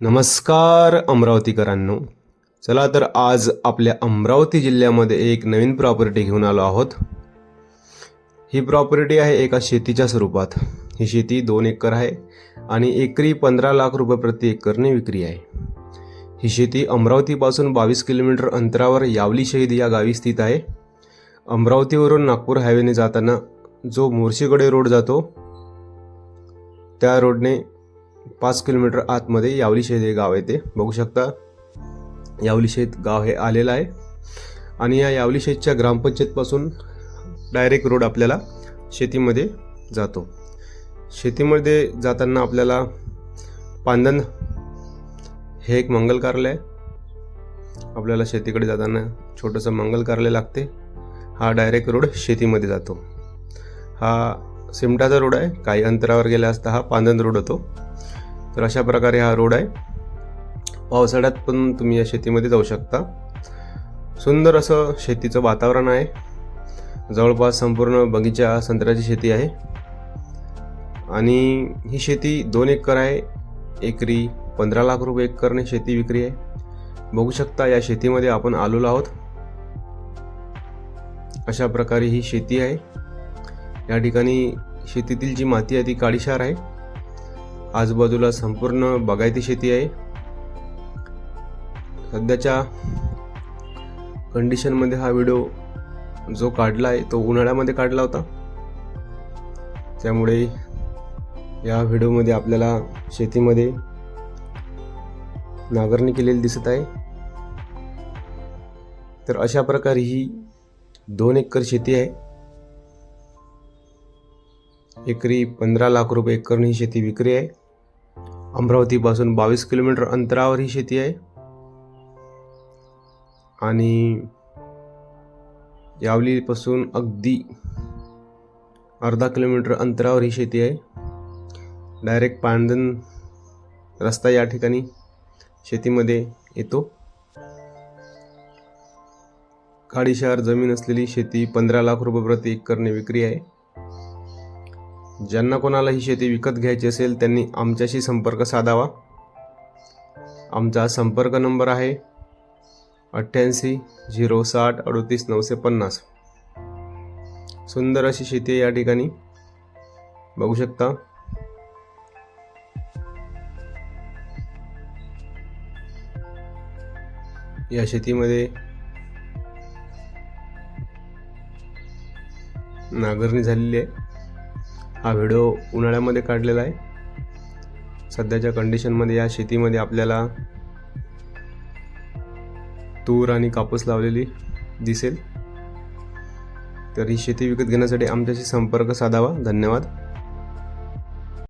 नमस्कार अमरावतीकरांनो. चला तर आज आपल्या अमरावती जिल्ह्यामध्ये एक नवीन प्रॉपर्टी घेऊन आलो आहोत. ही प्रॉपर्टी आहे एका शेतीच्या स्वरूपात. ही शेती दोन एकर आहे आणि एकरी पंधरा लाख रुपये प्रति एकरने विक्री आहे. ही शेती अमरावतीपासून बावीस किलोमीटर अंतरावर यावली शहीद या गावी स्थित आहे. अमरावतीवरून नागपूर हायवेने जाताना जो मोर्शीकडे रोड जातो त्या रोडने पाच किलोमीटर आतमध्ये यावली शेत हे गाव आहे ते. बघू शकता यावली शेत गाव हे आलेलं आहे. आणि या यावली शेतच्या ग्रामपंचायतपासून डायरेक्ट रोड आपल्याला शेतीमध्ये जातो. शेतीमध्ये जाताना आपल्याला पांदन हे एक मंगल कार्यालय आहे. आपल्याला शेतीकडे जाताना छोटंसं मंगल कार्यालय लागते. हा डायरेक्ट रोड शेतीमध्ये जातो. हा सिमटाचा रोड आहे. काही अंतरावर गेला असता हा पांदन रोड होतो. तर अशा प्रकारे हा रोड आहे. पावसाळ्यात पण तुम्ही या शेतीमध्ये जाऊ शकता. सुंदर असं शेतीचं वातावरण आहे. जवळपास संपूर्ण बगीचा संत्र्याची शेती आहे. आणि ही शेती दोन एकर आहे. एकरी पंधरा लाख रुपये एकरने शेती विक्री आहे. बघू शकता या शेतीमध्ये आपण आलेलो आहोत. अशा प्रकारे ही शेती आहे. या ठिकाणी शेतीतील जी माती आहे ती काळीशार आहे. आजूबाजूला संपूर्ण बागायती शेती आहे. सध्याच्या कंडिशनमध्ये हा व्हिडिओ जो काढला आहे तो उन्हाळ्यामध्ये काढला होता. त्यामुळे या व्हिडिओमध्ये आपल्याला शेतीमध्ये नांगरणी केलेली दिसत आहे. तर अशा प्रकारे ही दोन एकर शेती आहे. एकरी पंधरा लाख रुपये एकरने ही शेती विक्री आहे. अमरावतीपासून बावीस किलोमीटर अंतरावर ही शेती आहे. आणि यावलीपासून अगदी अर्धा किलोमीटर अंतरावर ही शेती आहे. डायरेक्ट पांदन रस्ता या ठिकाणी शेतीमध्ये येतो. काडीशहार जमीन असलेली शेती पंधरा लाख रुपये प्रति एकरने विक्री आहे. ज्यांना कोणाला ही शेती विकत घ्यायची असेल त्यांनी आमच्याशी संपर्क साधावा. आमचा संपर्क नंबर आहे अठ्ठ्याऐंशी झिरो साठ अडतीस नऊशे पन्नास. सुंदर अशी शेती आहे या ठिकाणी. बघू शकता. या शेतीमध्ये नांगरणी झालेली आहे. हा व्हिडिओ उन्हाळ्यामध्ये काढलेला आहे. सध्याच्या कंडिशनमध्ये या शेतीमध्ये आपल्याला तूर आणि कापूस लावलेली दिसेल. तर ही शेती विकत घेण्यासाठी आमच्याशी संपर्क साधावा. धन्यवाद.